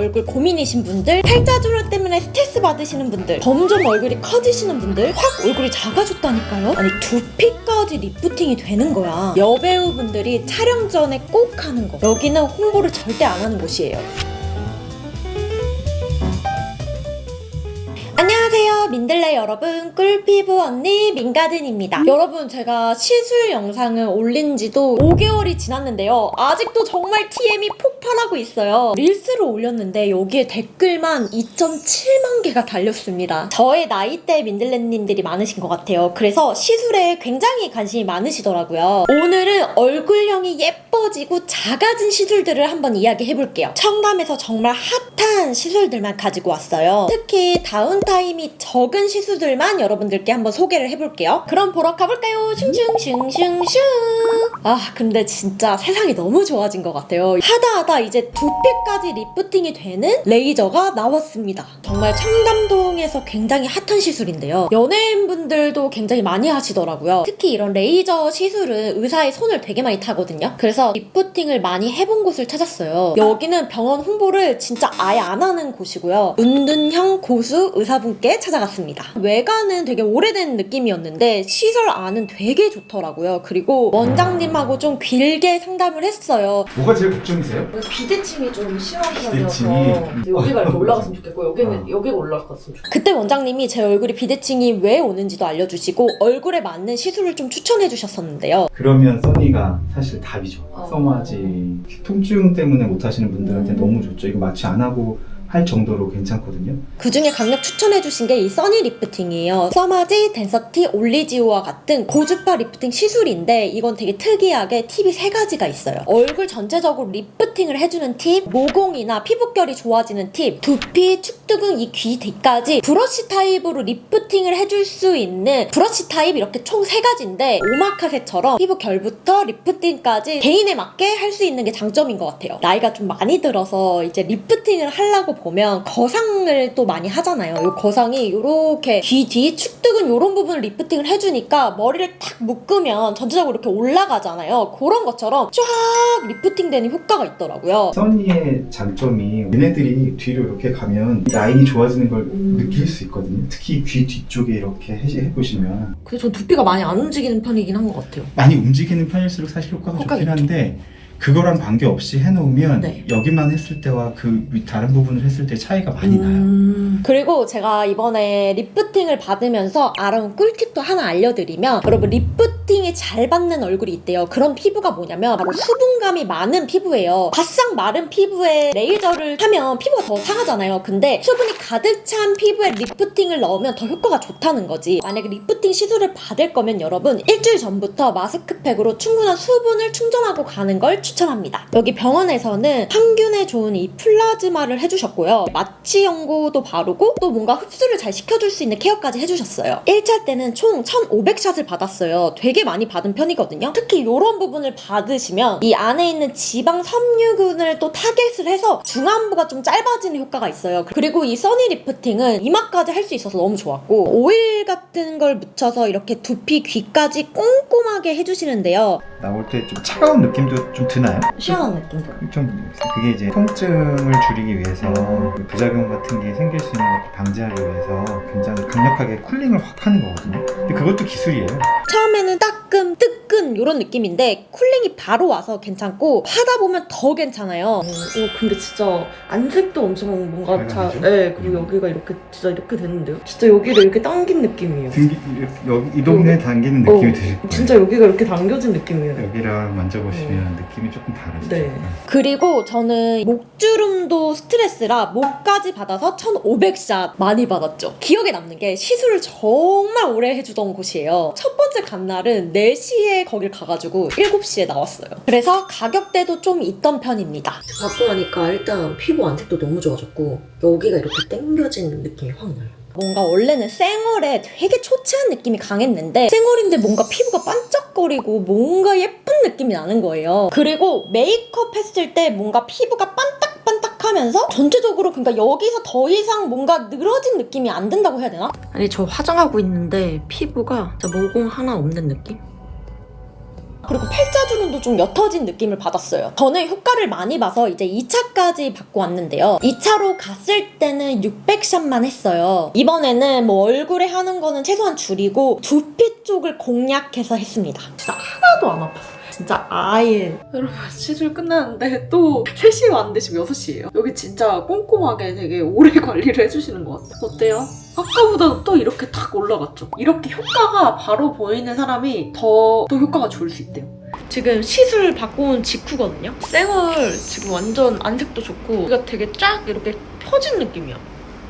얼굴 고민이신 분들, 팔자주름 때문에 스트레스 받으시는 분들, 점점 얼굴이 커지시는 분들, 확 얼굴이 작아졌다니까요? 아니, 두피까지 리프팅이 되는 거야. 여배우분들이 촬영 전에 꼭 하는 거. 여기는 홍보를 절대 안 하는 곳이에요. 민들레 여러분 꿀피부 언니 민가든입니다. 여러분 제가 시술 영상을 올린 지도 5개월이 지났는데요. 아직도 정말 TM이 폭발하고 있어요. 릴스를 올렸는데 여기에 댓글만 2.7만 개가 달렸습니다. 저의 나이대 민들레님들이 많으신 것 같아요. 그래서 시술에 굉장히 관심이 많으시더라고요. 오늘은 얼굴형이 예뻐지고 작아진 시술들을 한번 이야기해 볼게요. 청담에서 정말 핫한 시술들만 가지고 왔어요. 특히 다운타임이 적은 시술들만 여러분들께 한번 소개를 해볼게요. 그럼 보러 가볼까요? 슝슝슝슝슝. 아 근데 진짜 세상이 너무 좋아진 것 같아요. 하다 하다 이제 두피까지 리프팅이 되는 레이저가 나왔습니다. 정말 청담동에서 굉장히 핫한 시술인데요. 연예인분들도 굉장히 많이 하시더라고요. 특히 이런 레이저 시술은 의사의 손을 되게 많이 타거든요. 그래서 리프팅을 많이 해본 곳을 찾았어요. 여기는 병원 홍보를 진짜 아예 안 하는 곳이고요. 은둔형 고수 의사분께 찾아갔습니다. 외관은 되게 오래된 느낌이었는데 시설 안은 되게 좋더라고요. 그리고 원장님하고 좀 길게 상담을 했어요. 뭐가 제일 걱정이세요? 비대칭이 좀 심한 비대칭이? 편이어서 여기가 이렇게 올라갔으면 좋겠고 여기는 어. 여기가 올라갔으면 좋겠고 그때 원장님이 제 얼굴이 비대칭이 왜 오는지도 알려주시고 얼굴에 맞는 시술을 좀 추천해 주셨었는데요. 그러면 써니가 사실 답이죠. 어. 써마지 통증 때문에 못 하시는 분들한테 음. 너무 좋죠. 이거 마취 안 하고 할 정도로 괜찮거든요. 그 중에 강력 추천해 주신 게 이 써니 리프팅이에요. 써마지, 덴서티, 올리지오와 같은 고주파 리프팅 시술인데 이건 되게 특이하게 팁이 세 가지가 있어요. 얼굴 전체적으로 리프팅을 해주는 팁, 모공이나 피부결이 좋아지는 팁, 두피, 축두근, 이 귀 뒤까지 브러쉬 타입으로 리프팅을 해줄 수 있는 브러쉬 타입 이렇게 총 세 가지인데 오마카세처럼 피부 결부터 리프팅까지 개인에 맞게 할 수 있는 게 장점인 것 같아요. 나이가 좀 많이 들어서 이제 리프팅을 하려고 보면 거상을 또 많이 하잖아요. 이 거상이 이렇게 귀 뒤 축두근 이런 부분을 리프팅을 해주니까 머리를 탁 묶으면 전체적으로 이렇게 올라가잖아요. 그런 것처럼 쫙 리프팅되는 효과가 있더라고요. 써니의 장점이 얘네들이 뒤로 이렇게 가면 이 라인이 좋아지는 걸 음. 느낄 수 있거든요. 특히 귀 뒤쪽에 이렇게 해- 해보시면 근데 전 두피가 많이 안 움직이는 편이긴 한 것 같아요. 많이 움직이는 편일수록 사실 효과가 효과가 좋긴 있죠. 한데 그거랑 관계없이 해놓으면 네. 여기만 했을 때와 그 위- 다른 부분을 했을 때 차이가 많이 나요. 음. 그리고 제가 이번에 리프팅을 받으면서 알아온 꿀팁도 하나 알려드리면 여러분 리프팅이 잘 받는 얼굴이 있대요. 그런 피부가 뭐냐면 바로 수분감이 많은 피부예요. 바싹 마른 피부에 레이저를 하면 피부가 더 상하잖아요. 근데 수분이 가득 찬 피부에 리프팅을 넣으면 더 효과가 좋다는 거지. 만약에 리프팅 시술을 받을 거면 여러분 일주일 전부터 마스크팩으로 충분한 수분을 충전하고 가는 걸 추천 합니다. 여기 병원에서는 항균에 좋은 이 플라즈마를 해주셨고요. 마취 연고도 바르고 또 뭔가 흡수를 잘 시켜줄 수 있는 케어까지 해주셨어요. 1차 때는 총 1,500샷을 받았어요. 되게 많이 받은 편이거든요. 특히 이런 부분을 받으시면 이 안에 있는 지방 섬유근을 또 타겟을 해서 중안부가 좀 짧아지는 효과가 있어요. 그리고 이 써니 리프팅은 이마까지 할 수 있어서 너무 좋았고 오일 같은 걸 묻혀서 이렇게 두피 귀까지 꼼꼼하게 해주시는데요. 나올 때 좀 차가운 느낌도 좀 드 나요? 시원한 느낌도. 좀 그게 이제 통증을 줄이기 위해서 그 부작용 같은 게 생길 수 있는 것을 방지하기 위해서 굉장히 강력하게 쿨링을 확 하는 거거든요. 근데 그것도 기술이에요. 처음에는 따끔, 뜨끈 이런 느낌인데 쿨링이 바로 와서 괜찮고 하다 보면 더 괜찮아요. 어, 근데 진짜 안색도 엄청 뭔가? 잘 네, 그리고 여기가 이렇게 진짜 이렇게 되는데요 진짜 여기를 이렇게 당긴 느낌이에요 등기 여기 이 동네에 당기는 어, 느낌이 드실 거예요. 진짜 여기가 이렇게 당겨진 느낌이에요 여기랑 만져보시면 느낌이 조금 다르죠. 네. 그리고 저는 목주름도 스트레스라 목까지 받아서 1500샷 많이 받았죠. 기억에 남는 게 시술을 정말 오래 해주던 곳이에요. 첫 번째 간 날은 4시에 거길 가가지고 7시에 나왔어요. 그래서 가격대도 좀 있던 편입니다. 받고 나니까 일단 피부 안색도 너무 좋아졌고 여기가 이렇게 당겨진 느낌이 확 나요 뭔가 원래는 쌩얼에 되게 초췌한 느낌이 강했는데 쌩얼인데 뭔가 피부가 반짝거리고 뭔가 예쁜 느낌이 나는 거예요. 그리고 메이크업 했을 때 뭔가 피부가 반딱반딱하면서 전체적으로 그러니까 여기서 더 이상 뭔가 늘어진 느낌이 안 든다고 해야 되나? 아니 저 화장하고 있는데 피부가 진짜 모공 하나 없는 느낌? 그리고 팔자 주름도 좀 옅어진 느낌을 받았어요. 저는 효과를 많이 봐서 이제 2차까지 받고 왔는데요. 2차로 갔을 때는 600샷만 했어요. 이번에는 뭐 얼굴에 하는 거는 최소한 줄이고 두피 쪽을 공략해서 했습니다. 진짜 하나도 안 아팠어요. 진짜 아예 여러분 시술 끝났는데 또 3시 왔는데 지금 6시예요. 여기 진짜 꼼꼼하게 되게 오래 관리를 해주시는 것 같아요. 어때요? 아까보다 또 이렇게 탁 올라갔죠. 이렇게 효과가 바로 보이는 사람이 더 또 효과가 좋을 수 있대요. 지금 시술 받고 온 직후거든요. 쌩얼 지금 완전 안색도 좋고 이가 되게 쫙 이렇게 펴진 느낌이야.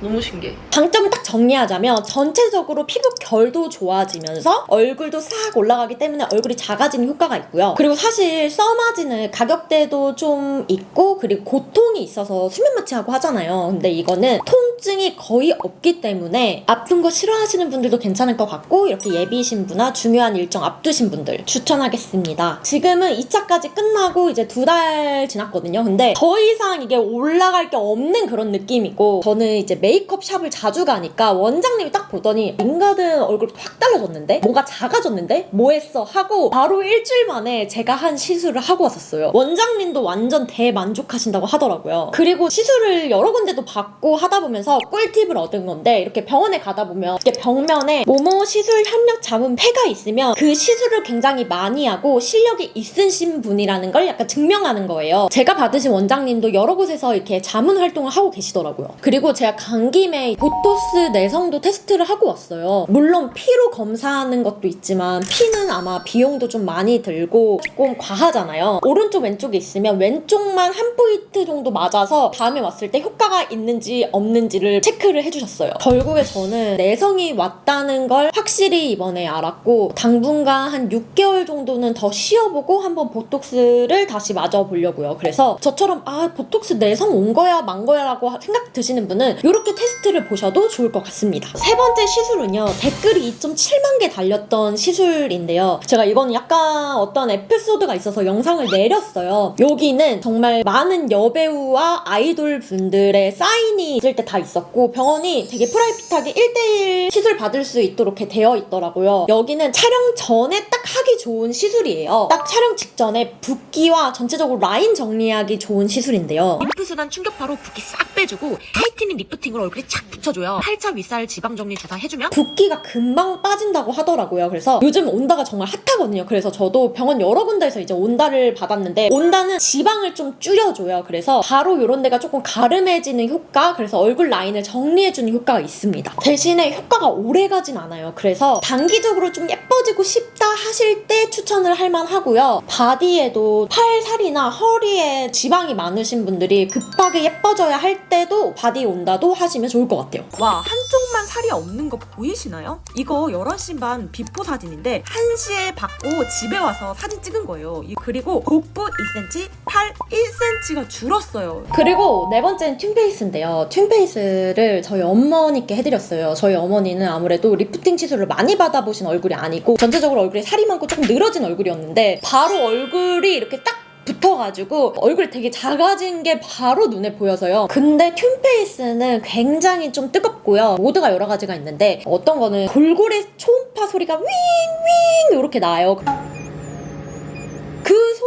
너무 신기해. 장점을 딱 정리하자면 전체적으로 피부 결도 좋아지면서 얼굴도 싹 올라가기 때문에 얼굴이 작아지는 효과가 있고요. 그리고 사실 써마지는 가격대도 좀 있고 그리고 고통이 있어서 수면 마취하고 하잖아요. 근데 이거는 통증이 거의 없기 때문에 아픈 거 싫어하시는 분들도 괜찮을 것 같고 이렇게 예비 신부나 중요한 일정 앞두신 분들 추천하겠습니다. 지금은 2차까지 끝나고 이제 두 달 지났거든요. 근데 더 이상 이게 올라갈 게 없는 그런 느낌이고 저는 이제 메이크업 샵을 자주 가니까 원장님이 딱 보더니 민가든 얼굴 확 달라졌는데 뭔가 작아졌는데 뭐 했어 하고 바로 일주일 만에 제가 한 시술을 하고 왔었어요. 원장님도 완전 대만족하신다고 하더라고요. 그리고 시술을 여러 군데도 받고 하다 보면서 꿀팁을 얻은 건데 이렇게 병원에 가다 보면 이렇게 벽면에 모모 시술 협력 자문 패가 있으면 그 시술을 굉장히 많이 하고 실력이 있으신 분이라는 걸 약간 증명하는 거예요. 제가 받으신 원장님도 여러 곳에서 이렇게 자문 활동을 하고 계시더라고요. 그리고 제가 간 김에 보토스 내성도 테스트를 하고 왔어요. 물론 피로 검사하는 것도 있지만 피는 아마 비용도 좀 많이 들고 조금 과하잖아요. 오른쪽 왼쪽에 있으면 왼쪽만 한 포인트 정도 맞아서 다음에 왔을 때 효과가 있는지 없는지를 체크를 해주셨어요. 결국에 저는 내성이 왔다는 걸 확실히 이번에 알았고 당분간 한 6개월 정도는 더 쉬어보고 한번 보톡스를 다시 맞아보려고요. 그래서 저처럼 아 보톡스 내성 온 거야 만 거야라고 생각 드시는 분은 이렇게 테스트를 보셔도 좋을 것 같습니다. 세 번째 시술은요 댓글이 2.7만 개 달렸던 시술인데요. 제가 이건 약간 어떤 에피소드가 있어서 영상을 내렸어요. 여기는 정말 많은 여배우와 아이돌 분들의 사인이 있을 때 다 있었고 병원이 되게 프라이빗하게 1대1 시술 받을 수 있도록 되어 있더라고요. 여기는 촬영 전에 딱 하기 좋은 시술이에요. 딱 촬영 직전에 붓기와 전체적으로 라인 정리하기 좋은 시술인데요. 림프순환 충격파로 붓기 싹 빼주고 타이트닝 리프팅으로 얼굴에 착 붙여줘요. 팔자 윗살 지방 정리 주사 해주면 붓기가 금방 빠진다고 하더라고요. 그래서 요즘 온다가 정말 핫하거든요. 그래서 저도 병원 여러 군데에서 이제 온다를 받았는데 온다는 지방을 좀 줄여줘요. 그래서 바로 이런 데가 조금 가름해지는 효과, 그래서 얼굴 라인을 정리해주는 효과가 있습니다. 대신에 효과가 오래 가진 않아요. 그래서 단기적으로 좀 예뻐지고 싶다 하실 때 추천을 할 만하고요. 바디에도 팔 살이나 허리에 지방이 많으신 분들이 급하게 예뻐져야 할 때도 바디 온다도 하시 면 좋을 것 같아요. 와 한쪽만 살이 없는 거 보이시나요? 이거 11시 반 비포 사진인데 1시에 받고 집에 와서 사진 찍은 거예요. 이- 그리고 복부 2cm, 팔 1cm가 줄었어요. 그리고 네 번째는 튠페이스인데요. 튠페이스를 저희 어머니께 해드렸어요. 저희 어머니는 아무래도 리프팅 시술을 많이 받아보신 얼굴이 아니고 전체적으로 얼굴에 살이 많고 조금 늘어진 얼굴이었는데 바로 얼굴이 이렇게 딱 붙어가지고 얼굴이 되게 작아진 게 바로 눈에 보여서요. 근데 튠 페이스는 굉장히 좀 뜨겁고요. 모드가 여러 가지가 있는데 어떤 거는 골골의 초음파 소리가 윙윙 이렇게 나요.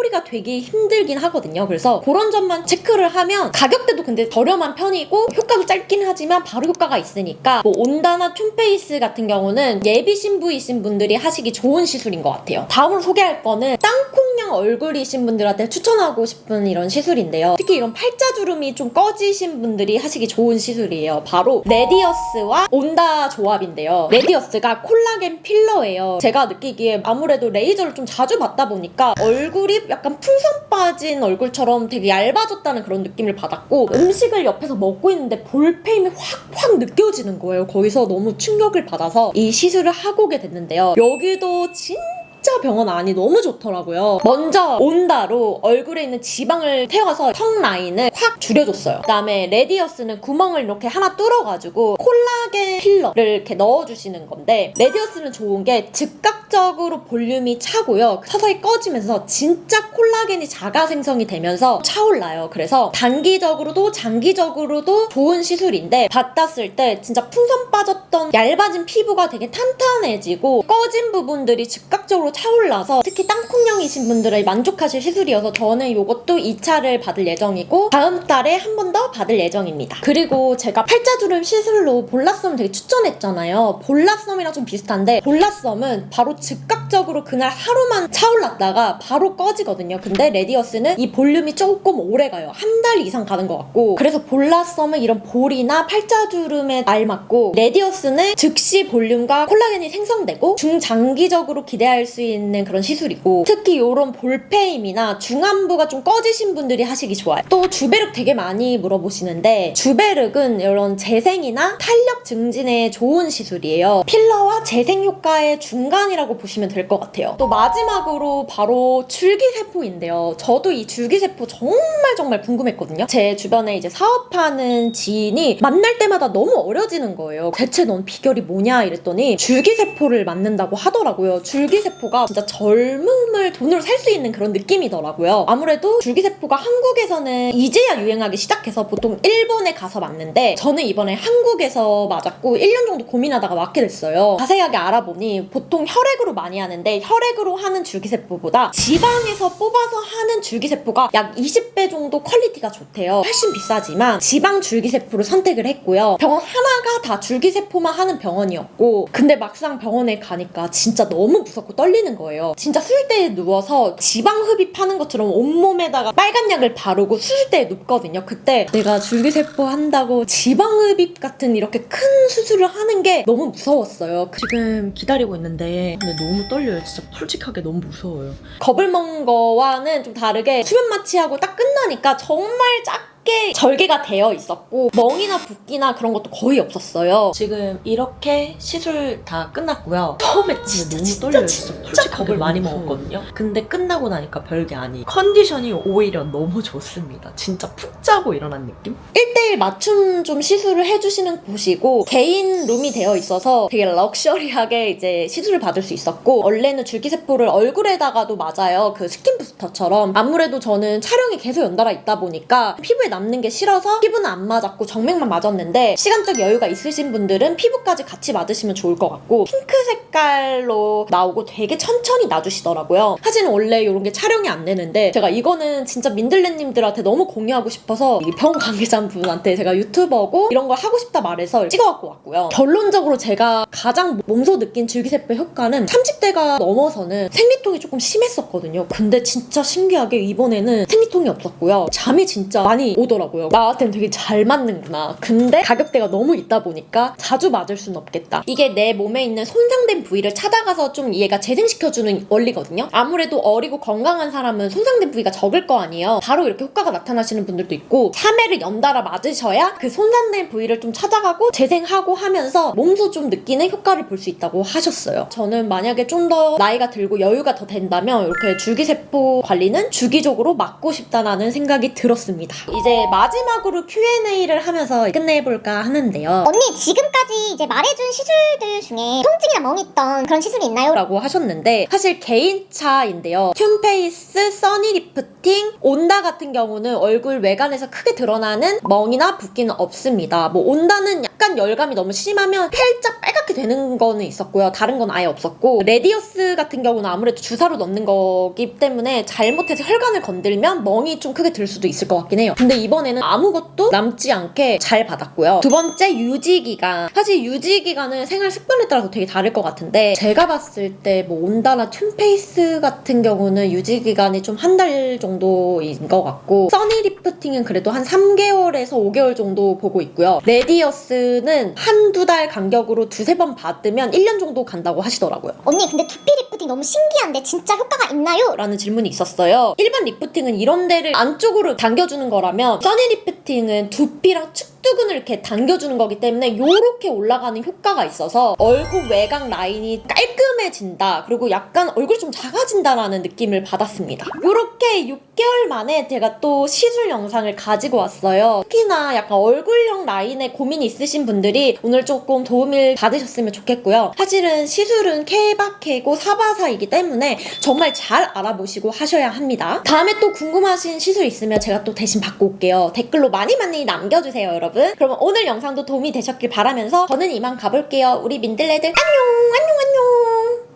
그 소리가 되게 힘들긴 하거든요. 그래서 그런 점만 체크를 하면 가격대도 근데 저렴한 편이고 효과도 짧긴 하지만 바로 효과가 있으니까 뭐 온다나 튠페이스 같은 경우는 예비 신부이신 분들이 하시기 좋은 시술인 것 같아요. 다음으로 소개할 거는 땅콩냥 얼굴이신 분들한테 추천하고 싶은 이런 시술인데요. 특히 이런 팔자주름이 좀 꺼지신 분들이 하시기 좋은 시술이에요. 바로 레디어스와 온다 조합인데요. 레디어스가 콜라겐 필러예요. 제가 느끼기에 아무래도 레이저를 좀 자주 받다 보니까 얼굴이 약간 풍선 빠진 얼굴처럼 되게 얇아졌다는 그런 느낌을 받았고 음식을 옆에서 먹고 있는데 볼페임이 확확 느껴지는 거예요. 거기서 너무 충격을 받아서 이 시술을 하고 오게 됐는데요. 여기도 진 진짜 병원 안이 너무 좋더라고요. 먼저 온다로 얼굴에 있는 지방을 태워서 턱 라인을 확 줄여줬어요. 그다음에 레디어스는 구멍을 이렇게 하나 뚫어가지고 콜라겐 필러를 이렇게 넣어주시는 건데 레디어스는 좋은 게 즉각적으로 볼륨이 차고요. 서서히 꺼지면서 진짜 콜라겐이 자가 생성이 되면서 차올라요. 그래서 단기적으로도 장기적으로도 좋은 시술인데 받았을 때 진짜 풍선 빠졌던 얇아진 피부가 되게 탄탄해지고 꺼진 부분들이 즉각적으로 차올라서 특히 땅콩형이신 분들은 만족하실 시술이어서 저는 이것도 2차를 받을 예정이고 다음 달에 한 번 더 받을 예정입니다. 그리고 제가 팔자주름 시술로 볼라썸 되게 추천했잖아요. 볼라썸이랑 좀 비슷한데 볼라썸은 바로 즉각 적으로 그날 하루만 차올랐다가 바로 꺼지거든요. 근데 레디어스는 이 볼륨이 조금 오래 가요. 한 달 이상 가는 것 같고 그래서 볼라썸은 이런 볼이나 팔자주름에 알맞고 레디어스는 즉시 볼륨과 콜라겐이 생성되고 중장기적으로 기대할 수 있는 그런 시술이고 특히 이런 볼페임이나 중안부가 좀 꺼지신 분들이 하시기 좋아요. 또 주베륵 되게 많이 물어보시는데 주베륵은 이런 재생이나 탄력 증진에 좋은 시술이에요. 필러와 재생 효과의 중간이라고 보시면 될것 같아요. 또 마지막으로 바로 줄기세포인데요. 저도 이 줄기세포 정말 정말 궁금했거든요. 제 주변에 이제 사업하는 지인이 만날 때마다 너무 어려지는 거예요. 대체 넌 비결이 뭐냐 이랬더니 줄기세포를 맞는다고 하더라고요. 줄기세포가 진짜 젊음을 돈으로 살 수 있는 그런 느낌이더라고요. 아무래도 줄기세포가 한국에서는 이제야 유행하기 시작해서 보통 일본에 가서 맞는데 저는 이번에 한국에서 맞았고 1년 정도 고민하다가 맞게 됐어요. 자세하게 알아보니 보통 혈액으로 많이 하는 데 혈액으로 하는 줄기세포보다 지방에서 뽑아서 하는 줄기세포가 약 20배 정도 퀄리티가 좋대요. 훨씬 비싸지만 지방 줄기세포를 선택을 했고요. 병원 하나가 다 줄기세포만 하는 병원이었고 근데 막상 병원에 가니까 진짜 너무 무섭고 떨리는 거예요. 진짜 수술대에 누워서 지방 흡입하는 것처럼 온몸에다가 빨간 약을 바르고 수술대에 눕거든요. 그때 내가 줄기세포 한다고 지방 흡입 같은 이렇게 큰 수술을 하는 게 너무 무서웠어요. 지금 기다리고 있는데 근데 너무 떨려 요. 진짜 솔직하게 너무 무서워요. 겁을 먹은 거와는 좀 다르게 수면 마취하고 딱 끝나니까 정말 작게 절개가 되어 있었고 멍이나 붓기나 그런 것도 거의 없었어요. 지금 이렇게 시술 다 끝났고요. 처음에 진짜 너무 떨려요. 진짜, 솔직히 겁을 많이 먹었거든요. 근데 끝나고 나니까 별게 아니. 컨디션이 오히려 너무 좋습니다. 진짜 푹 자고 일어난 느낌? 1대1 맞춤 좀 시술을 해주시는 곳이고 개인 룸이 되어 있어서 되게 럭셔리하게 이제 시술을 받을 수 있었고 원래는 줄기세포를 얼굴에다가도 맞아요 그 스킨 부스터처럼 아무래도 저는 촬영이 계속 연달아 있다 보니까 피부에 남는 게 싫어서 피부는 안 맞았고 정맥만 맞았는데 시간적 여유가 있으신 분들은 피부까지 같이 맞으시면 좋을 것 같고 핑크 색깔로 나오고 되게 천천히 놔주시더라고요 사실은 원래 이런 게 촬영이 안 되는데 제가 이거는 진짜 민들레님들한테 너무 공유하고 싶어서 이 병원 관계자분한테 제가 유튜버고 이런 걸 하고 싶다 말해서 찍어갖고 왔고요. 결론적으로 제가 가장 몸소 느낀 줄기세포 효과는 30대가 넘어서는 생리통이 조금 심했었거든요. 근데 진짜 신기하게 이번에는 생리통이 없었고요. 잠이 진짜 많이 오더라고요. 나한테는 되게 잘 맞는구나. 근데 가격대가 너무 있다 보니까 자주 맞을 수는 없겠다. 이게 내 몸에 있는 손상된 부위를 찾아가서 좀 얘가 재생시켜주는 원리거든요. 아무래도 어리고 건강한 사람은 손상된 부위가 적을 거 아니에요. 바로 이렇게 효과가 나타나시는 분들도 있고 3회를 연달아 맞으셔야 그 손상된 부위를 좀 찾아가고 재생하고 하면서 몸소 좀 느끼는 효과를 볼 수 있다고 하셨어요. 저는 만약에 좀 더 나이가 들고 여유가 더 된다면 이렇게 줄기세포 관리는 주기적으로 맞고 싶다라는 생각이 들었습니다. 이제 마지막으로 Q&A를 하면서 끝내볼까 하는데요. 언니 지금까지 이제 말해준 시술들 중에 통증이나 멍이 있던 그런 시술이 있나요? 라고 하셨는데 사실 개인차인데요. 튠페이스, 써니 리프팅, 온다 같은 경우는 얼굴 외관에서 크게 드러나는 멍이나 붓기는 없습니다. 뭐 온다는 약간 열감이 너무 심하면 살짝 빨갛게 되는 거는 있었고요. 다른 건 아예 없었고 레디어스 같은 경우는 아무래도 주사로 넣는 거기 때문에 잘못해서 혈관을 건들면 멍이 좀 크게 들 수도 있을 것 같긴 해요. 근데 이번에는 아무것도 남지 않게 잘 받았고요. 두 번째 유지 기간. 사실 유지 기간은 생활 습관에 따라서 되게 다를 것 같은데 제가 봤을 때 뭐 온다나 튠페이스 같은 경우는 유지 기간이 좀 한 달 정도인 것 같고 써니 리프팅은 그래도 한 3개월에서 5개월 정도 보고 있고요. 레디어스는 한두 달 간격으로 두세 번 받으면 1년 정도 간다고 하시더라고요. 언니 근데 두피 리프팅 너무 신기한데 진짜 효과가 있나요? 라는 질문이 있었어요. 일반 리프팅은 이런 데를 안쪽으로 당겨주는 거라면 써니 리프팅은 두피랑 축두근을 이렇게 당겨주는 거기 때문에 요렇게 올라가는 효과가 있어서 얼굴 외곽 라인이 깔끔해진다. 그리고 약간 얼굴이 좀 작아진다라는 느낌을 받았습니다. 요렇게 6개월 만에 제가 또 시술 영상을 가지고 왔어요. 특히나 약간 얼굴형 라인에 고민이 있으신 분들이 오늘 조금 도움을 받으셨으면 좋겠고요. 사실은 시술은 케바케고 사바사이기 때문에 정말 잘 알아보시고 하셔야 합니다. 다음에 또 궁금하신 시술 있으면 제가 또 대신 받고 올게요. 댓글로 많이 많이 남겨주세요, 여러분. 그러면 오늘 영상도 도움이 되셨길 바라면서 저는 이만 가볼게요. 우리 민들레들 안녕, 안녕, 안녕.